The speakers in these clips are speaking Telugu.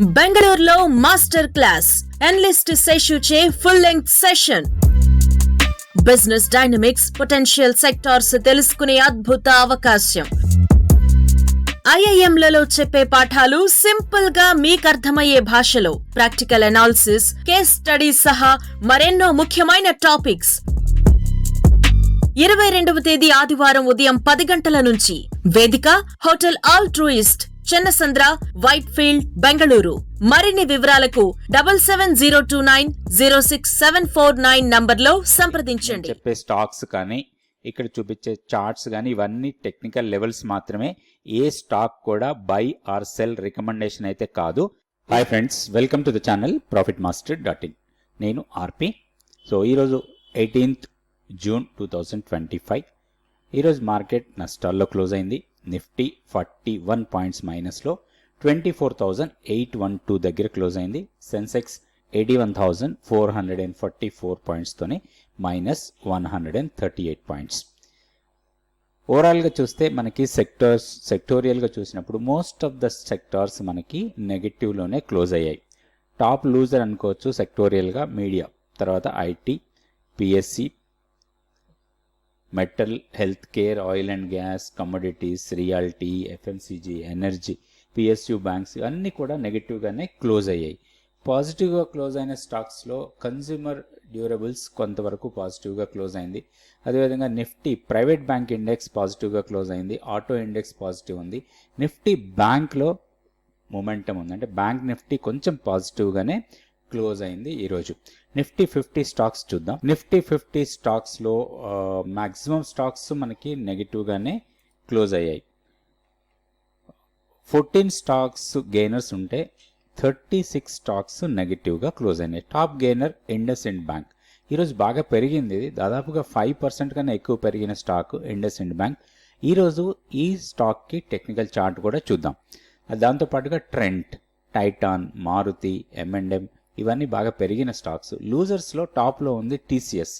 బెంగళూరులో మాస్టర్ క్లాస్. ఎన్లిస్ట్ చే full length session business dynamics potential sectors తెలుసుకునే అద్భుత అవకాశం. ఐఐఎంలలో చెప్పే పాఠాలు సింపుల్గా మీకు అర్థమయ్యే భాషలో. ప్రాక్టికల్ అనాలిసిస్ కేస్ స్టడీస్ సహా మరెన్నో ముఖ్యమైన టాపిక్స్ ఇరవై రెండవ తేదీ ఆదివారం ఉదయం పది గంటల నుంచి. వేదిక hotel altruist Chennasandra Whitefield Bengaluru. మరిన్ని వివరాలకు double seven zero two nine zero six seven four nine నంబర్లో సంప్రదించండి. చెప్పే స్టాక్స్ కానీ ఇక్కడ చూపించే చార్ట్స్ కానీ ఇవన్నీ టెక్నికల్ లెవెల్స్ మాత్రమే. ఏ స్టాక్ కూడా బై ఆర్ సెల్ రికమెండేషన్ అయితే కాదు. Hi friends welcome to the channel profit master dot in. నేను ఆర్పి. సో ఈరోజు eighteenth June two thousand twenty five ఈరోజు మార్కెట్ నష్టాల్లో క్లోజ్ అయింది. Nifty forty one points మైనస్లో twenty four thousand eight one two దగ్గర క్లోజ్ అయింది. Sensex eighty one thousand four hundred and forty four పాయింట్స్తోనే minus one hundred and thirty eight points. ఓవరాల్గా చూస్తే మనకి సెక్టర్స్ సెక్టోరియల్గా చూసినప్పుడు మోస్ట్ ఆఫ్ ద సెక్టార్స్ మనకి నెగిటివ్లోనే క్లోజ్ అయ్యాయి. టాప్ లూజర్ అనుకోవచ్చు సెక్టోరియల్గా మీడియా తర్వాత IT PSE metal health care oil and gas commodities realty FMCG energy PSU banks అన్నీ కూడా నెగిటివ్గానే క్లోజ్ అయ్యాయి. పాజిటివ్గా క్లోజ్ అయిన స్టాక్స్లో కన్జ్యూమర్ డ్యూరబుల్స్ కొంతవరకు పాజిటివ్గా క్లోజ్ అయింది. అదేవిధంగా నిఫ్టీ ప్రైవేట్ బ్యాంక్ ఇండెక్స్ పాజిటివ్గా క్లోజ్ అయింది. ఆటో ఇండెక్స్ పాజిటివ్ ఉంది. నిఫ్టీ బ్యాంక్లో మొమెంటం ఉంది. అంటే బ్యాంక్ నిఫ్టీ కొంచెం పాజిటివ్గానే క్లోజ్ అయింది ఈరోజు నిఫ్టీ ఫిఫ్టీ స్టాక్స్ చూద్దాం. నిఫ్టీ ఫిఫ్టీ స్టాక్స్లో మ్యాక్సిమం స్టాక్స్ మనకి నెగిటివ్గానే క్లోజ్ అయ్యాయి. ఫోర్టీన్ స్టాక్స్ గెయినర్స్ ఉంటే థర్టీ సిక్స్ స్టాక్స్ నెగిటివ్గా క్లోజ్ అయినాయి. టాప్ గెయినర్ ఇండస్ ఇండ్ బ్యాంక్ ఈరోజు బాగా పెరిగింది ఇది. దాదాపుగా ఫైవ్ పర్సెంట్ కన్నా ఎక్కువ పెరిగిన స్టాక్ ఇండస్ ఇండ్ బ్యాంక్ ఈరోజు ఈ స్టాక్కి టెక్నికల్ చార్ట్ కూడా చూద్దాం. దాంతోపాటుగా ట్రెంట్ టైటాన్ మారుతి ఎంఎండ్ఎం ఇవన్నీ బాగా పెరిగిన స్టాక్స్. లూజర్స్లో టాప్లో ఉంది టీసీఎస్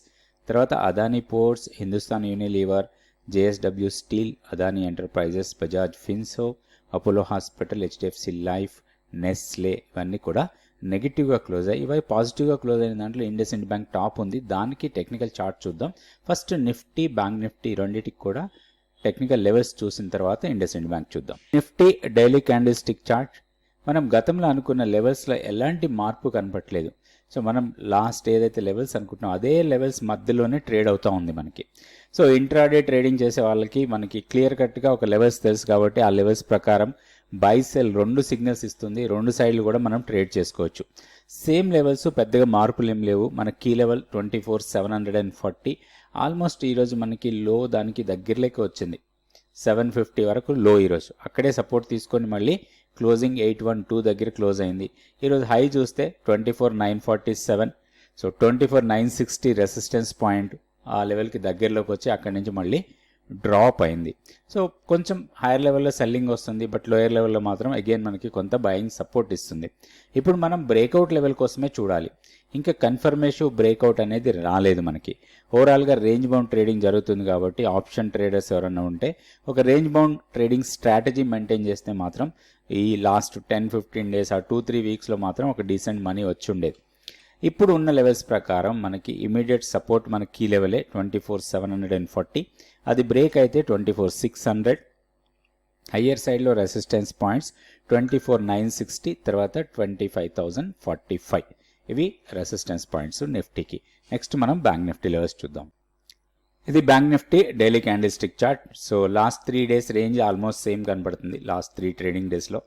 తర్వాత Adani Ports Hindustan Unilever JSW Steel Adani Enterprises Bajaj Finserv Apollo Hospital HDFC Life Nestle ఇవన్నీ కూడా నెగిటివ్గా క్లోజ్ అయ్యి ఇవి పాజిటివ్గా క్లోజ్ అయిన దాంట్లో ఇండస్ ఇండ్ బ్యాంక్ టాప్ ఉంది. దానికి టెక్నికల్ చార్ట్ చూద్దాం. ఫస్ట్ నిఫ్టీ బ్యాంక్ నిఫ్టీ రెండింటికి కూడా టెక్నికల్ లెవెల్స్ చూసిన తర్వాత ఇండస్ ఇండ్ బ్యాంక్ చూద్దాం. Nifty daily candle stick chart మనం గతంలో అనుకున్న లెవెల్స్లో ఎలాంటి మార్పు కనపట్లేదు సో మనం లాస్ట్ ఏదైతే లెవెల్స్ అనుకుంటున్నాం అదే లెవెల్స్ మధ్యలోనే ట్రేడ్ అవుతూ ఉంది మనకి. సో ఇంట్రాడే ట్రేడింగ్ చేసే వాళ్ళకి మనకి క్లియర్ కట్గా ఒక లెవెల్స్ తెలుసు కాబట్టి ఆ లెవెల్స్ ప్రకారం బై సెల్ రెండు సిగ్నల్స్ ఇస్తుంది. రెండు సైడ్లు కూడా మనం ట్రేడ్ చేసుకోవచ్చు. సేమ్ లెవెల్స్ పెద్దగా మార్పులు ఏం లేవు. మన key level twenty four seven hundred and forty. Almost ఈరోజు మనకి లో దానికి దగ్గరలోకి వచ్చింది. సెవెన్ ఫిఫ్టీ వరకు లో ఈరోజు అక్కడే సపోర్ట్ తీసుకొని మళ్ళీ క్లోజింగ్ ఎయిట్ వన్ టూ దగ్గర క్లోజ్ అయింది. ఈరోజు హై చూస్తే twenty four nine forty seven so twenty four nine sixty resistance point ఆ లెవెల్కి దగ్గరలోకి వచ్చి అక్కడి నుంచి మళ్ళీ డ్రాప్ అయింది. సో కొంచెం హైయర్ లెవెల్లో సెల్లింగ్ వస్తుంది బట్ లోయర్ లెవెల్లో మాత్రం అగైన్ మనకి కొంత బయింగ్ సపోర్ట్ ఇస్తుంది. ఇప్పుడు మనం బ్రేక్అవుట్ లెవెల్ కోసమే చూడాలి. ఇంకా కన్ఫర్మేషన్ బ్రేక్అవుట్ అనేది రాలేదు మనకి. ఓవరాల్గా రేంజ్ బౌండ్ ట్రేడింగ్ జరుగుతుంది కాబట్టి ఆప్షన్ ట్రేడర్స్ ఎవరైనా ఉంటే ఒక range bound trading strategy maintain చేస్తే మాత్రం ఈ లాస్ట్ టెన్ ఫిఫ్టీన్ డేస్ ఆ టూ త్రీ వీక్స్లో మాత్రం ఒక డీసెంట్ మనీ వచ్చి ఉండేది. ఇప్పుడు ఉన్న లెవెల్స్ ప్రకారం మనకి ఇమీడియట్ సపోర్ట్ మన key లెవెలే twenty four seven hundred and forty. అది బ్రేక్ అయితే twenty four six hundred. Higher సైడ్లో resistance points twenty four nine sixty తర్వాత twenty five thousand forty five. ఇవి రెసిస్టెన్స్ పాయింట్స్ నిఫ్టీకి. నెక్స్ట్ మనం బ్యాంక్ నిఫ్టీ లెవెల్స్ చూద్దాం. ఇది bank Nifty daily candlestick chart. So last three days range almost same కనబడుతుంది లాస్ట్ త్రీ ట్రేడింగ్ డేస్లో.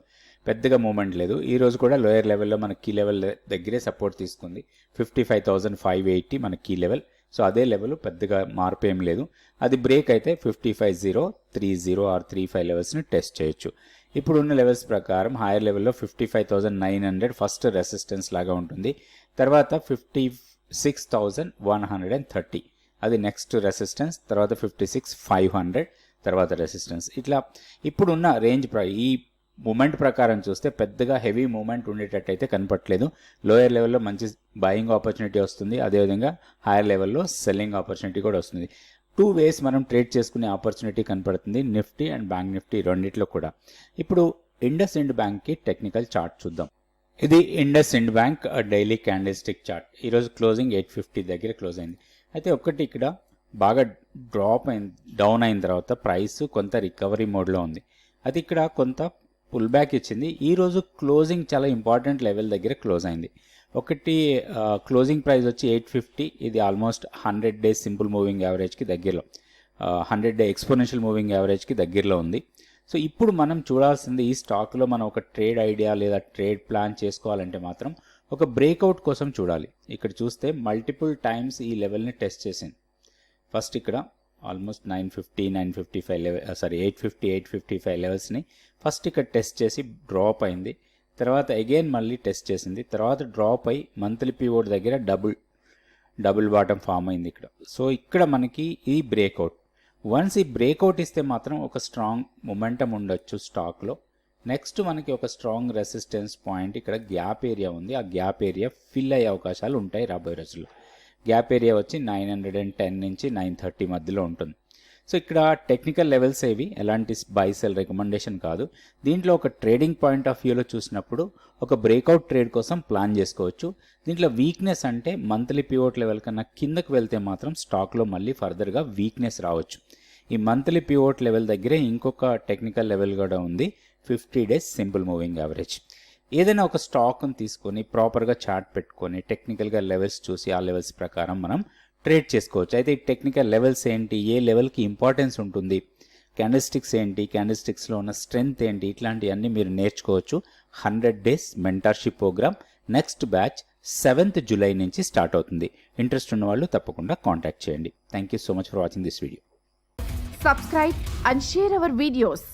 పెద్దగా మూమెంట్ లేదు. ఈ రోజు కూడా లోయర్ లెవెల్లో మన కీ లెవెల్ దగ్గరే సపోర్ట్ తీసుకుంది. Fifty five thousand five eighty మన కీ లెవెల్. సో అదే లెవెల్ పెద్దగా మార్పు ఏం లేదు. అది బ్రేక్ అయితే fifty five zero three zero or three five లెవెల్స్ని టెస్ట్ చేయొచ్చు. ఇప్పుడు ఉన్న లెవెల్స్ ప్రకారం హైయర్ లెవెల్లో fifty five thousand nine hundred first resistance లాగా ఉంటుంది. తర్వాత fifty six thousand one hundred and thirty. అది నెక్స్ట్ రెసిస్టెన్స్ తర్వాత ఫిఫ్టీ సిక్స్ ఫైవ్ హండ్రెడ్ తర్వాత రెసిస్టెన్స్. ఇట్లా ఇప్పుడున్న రేంజ్ ప్ర ఈ మూమెంట్ ప్రకారం చూస్తే పెద్దగా హెవీ మూమెంట్ ఉండేటట్టయితే కనపట్లేదు లోయర్ లెవెల్లో మంచి బయింగ్ ఆపర్చునిటీ వస్తుంది. అదేవిధంగా హైయర్ లెవెల్లో సెల్లింగ్ ఆపర్చునిటీ కూడా వస్తుంది. టూ వేస్ మనం ట్రేడ్ చేసుకునే ఆపర్చునిటీ కనపడుతుంది. నిఫ్టీ అండ్ బ్యాంక్ నిఫ్టీ రెండిట్లో కూడా. ఇప్పుడు ఇండస్ ఇండ్ బ్యాంక్కి టెక్నికల్ చార్ట్ చూద్దాం. ఇది IndusInd Bank daily candlestick chart ఈరోజు క్లోజింగ్ ఎయిట్ ఫిఫ్టీ దగ్గర క్లోజ్ అయింది. అయితే ఒకటి ఇక్కడ బాగా డ్రాప్ అయింది డౌన్ అయిన తర్వాత ప్రైస్ కొంత రికవరీ మోడ్లో ఉంది. అది ఇక్కడ కొంత పుల్ బ్యాక్ ఇచ్చింది. ఈరోజు క్లోజింగ్ చాలా ఇంపార్టెంట్ లెవెల్ దగ్గర క్లోజ్ అయింది. ఒకటి క్లోజింగ్ ప్రైస్ వచ్చి ఎయిట్ ఫిఫ్టీ ఇది almost hundred days simple moving యావరేజ్కి దగ్గరలో హండ్రెడ్ డే ఎక్స్పోనెన్షియల్ మూవింగ్ యావరేజ్కి దగ్గరలో ఉంది. సో ఇప్పుడు మనం చూడాల్సింది ఈ స్టాక్లో మనం ఒక ట్రేడ్ ఐడియా లేదా ట్రేడ్ ప్లాన్ చేసుకోవాలంటే మాత్రం ఒక బ్రేక్అవుట్ కోసం చూడాలి. ఇక్కడ చూస్తే మల్టిపుల్ టైమ్స్ ఈ లెవెల్ని టెస్ట్ చేసింది. ఫస్ట్ ఇక్కడ almost nine fifty nine fifty five level sorry eight fifty eight fifty five లెవెల్స్ని ఫస్ట్ ఇక్కడ టెస్ట్ చేసి డ్రాప్ అయింది. తర్వాత అగైన్ మళ్ళీ టెస్ట్ చేసింది. తర్వాత డ్రాప్ అయ్యి మంత్లీ పీఓడ్ దగ్గర డబుల్ డబుల్ బాటమ్ ఫామ్ అయింది ఇక్కడ. సో ఇక్కడ మనకి ఈ బ్రేక్అవుట్ వన్స్ ఈ బ్రేక్అవుట్ ఇస్తే మాత్రం ఒక స్ట్రాంగ్ మొమెంటం ఉండొచ్చు స్టాక్లో నెక్స్ట్ మనకి ఒక స్ట్రాంగ్ రెసిస్టెన్స్ పాయింట్ ఇక్కడ గ్యాప్ ఏరియా ఉంది. ఆ గ్యాప్ ఏరియా ఫిల్ అయ్యే అవకాశాలు ఉంటాయి రాబోయే రోజుల్లో. గ్యాప్ ఏరియా వచ్చి నైన్ హండ్రెడ్ అండ్ టెన్ నుంచి నైన్ థర్టీ మధ్యలో ఉంటుంది. సో ఇక్కడ టెక్నికల్ లెవెల్స్ ఏవి? ఎలాంటి బై సెల్ రికమెండేషన్ కాదు. దీంట్లో ఒక ట్రేడింగ్ పాయింట్ ఆఫ్ వ్యూలో చూసినప్పుడు ఒక బ్రేక్అవుట్ ట్రేడ్ కోసం ప్లాన్ చేసుకోవచ్చు. దీంట్లో వీక్నెస్ అంటే మంత్లీ పివోట్ లెవెల్ కన్నా కిందకు వెళ్తే మాత్రం స్టాక్లో మళ్ళీ ఫర్దర్గా వీక్నెస్ రావచ్చు. ఈ మంత్లీ పివోట్ లెవెల్ దగ్గరే ఇంకొక టెక్నికల్ లెవెల్ కూడా ఉంది. Fifty days simple moving average ఏదైనా ఒక స్టాక్ని తీసుకొని ప్రాపర్గా చార్ట్ పెట్టుకొని టెక్నికల్గా లెవెల్స్ చూసి ఆ లెవెల్స్ ప్రకారం మనం ట్రేడ్ చేసుకోవచ్చు. అయితే ఈ టెక్నికల్ లెవెల్స్ ఏంటి? ఏ లెవెల్కి ఇంపార్టెన్స్ ఉంటుంది? క్యాండిస్టిక్స్ ఏంటి? క్యాండిస్టిక్స్లో ఉన్న స్ట్రెంగ్త్ ఏంటి? ఇట్లాంటివన్నీ మీరు నేర్చుకోవచ్చు. Hundred days mentorship programme next batch seventh July నుంచి స్టార్ట్ అవుతుంది. ఇంట్రెస్ట్ ఉన్న వాళ్ళు తప్పకుండా కాంటాక్ట్ చేయండి. Thank you so much for watching this video. Subscribe and share our videos